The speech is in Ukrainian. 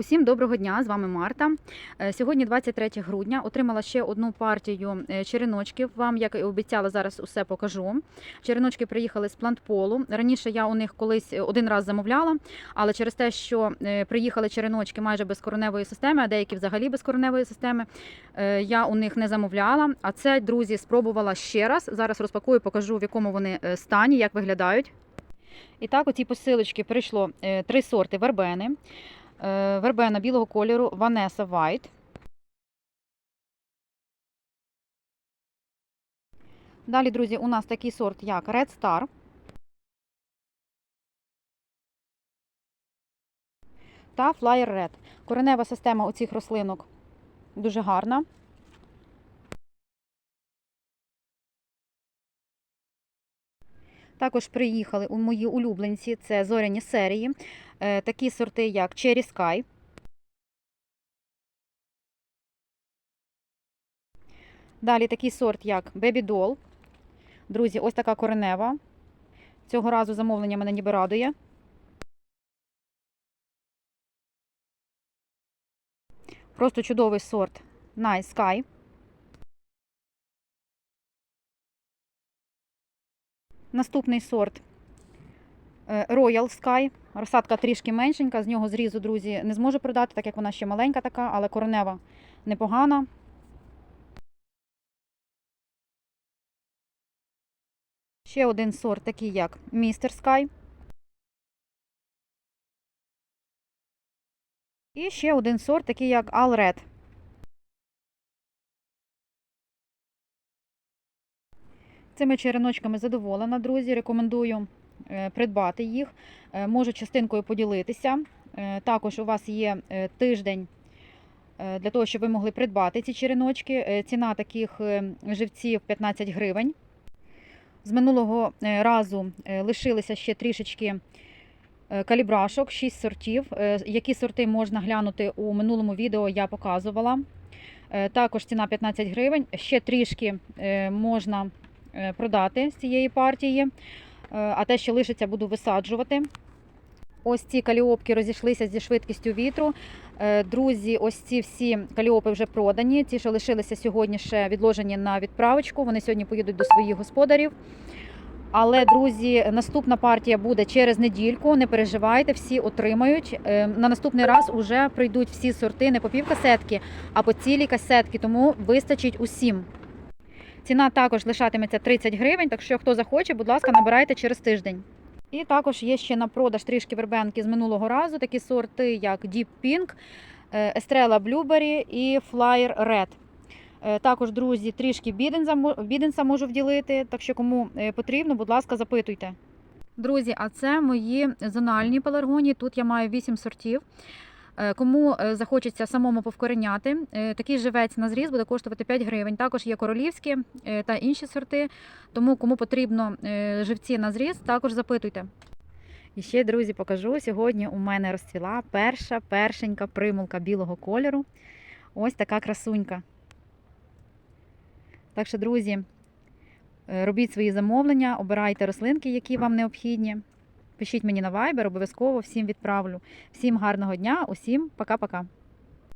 Усім доброго дня! З вами Марта. Е, Сьогодні 23 грудня. Отримала ще одну партію е, череночків. Вам, як і обіцяла, зараз усе покажу. Череночки приїхали з плантполу. Раніше я у них колись е, один раз замовляла, але через те, що приїхали череночки майже без кореневої системи, а деякі взагалі без кореневої системи, я у них не замовляла. А це, друзі, спробувала ще раз. Зараз розпакую, покажу, в якому вони стані, як виглядають. І так, у цій посилочці прийшло три сорти вербени. Е, Вербена білого кольору Vanessa White. Далі, друзі, у нас такий сорт, як Red Star. Та Flyer Red. Коренева система у цих рослинок дуже гарна. Також приїхали у мої улюбленці, це зоряні серії. Е, Такі сорти, як Cherry Sky. Далі такий сорт, як Baby Doll. Друзі, ось така коренева. Цього разу замовлення мене ніби радує. Просто чудовий сорт Nice Sky. Наступний сорт е, Royal Sky. Розсадка трішки меншенька, з нього зрізу, друзі, не зможу продати, так як вона ще маленька така, але коренева непогана. Ще один сорт, такий як Mr. Sky. І ще один сорт, такий як All Red. Цими череночками задоволена, друзі. Рекомендую е, придбати їх. Е, Можу частинкою поділитися. Е, Також у вас є тиждень для того, щоб ви могли придбати ці череночки. Ціна таких живців 15 гривень. З минулого разу лишилися ще трішечки калібрашок, 6 сортів. Які сорти можна глянути у минулому відео, я показувала. Також ціна 15 гривень. Ще трішки можна продати з цієї партії, Е, а те, що лишиться, буду висаджувати. Ось ці каліопки розійшлися зі швидкістю вітру. Е, Друзі, ось ці всі каліопи вже продані. Ті, що лишилися сьогодні, ще відложені на відправочку. Вони сьогодні поїдуть до своїх господарів. Але, друзі, наступна партія буде через недільку. Не переживайте, всі отримають. Е, На наступний раз уже прийдуть всі сорти не по пів касетки, а по цілій касетки, тому вистачить усім. Ціна також лишатиметься 30 гривень, так що хто захоче, будь ласка, набирайте через тиждень. І також є ще на продаж трішки вербенки з минулого разу, такі сорти, як Deep Pink, е, Estrella Blueberry і Flyer Red. Е, Також, друзі, трішки біденса, можу вділити, так що кому е, потрібно, будь ласка, запитуйте. Друзі, а це мої зональні пеларгонії. Тут я маю 8 сортів. Е, Кому е, захочеться самому повкореняти, е, такий живець на зріз буде коштувати 5 гривень. Також є королівські та інші сорти. Тому кому потрібно живці на зріз, також запитуйте. І ще, друзі, покажу. Сьогодні у мене розцвіла перша першенька примулка білого кольору. Ось така красунька. Так що, друзі, робіть свої замовлення, обирайте рослинки, які вам необхідні. Пишіть мені на Viber, обов'язково всім відправлю. Всім гарного дня, усім пока-пока.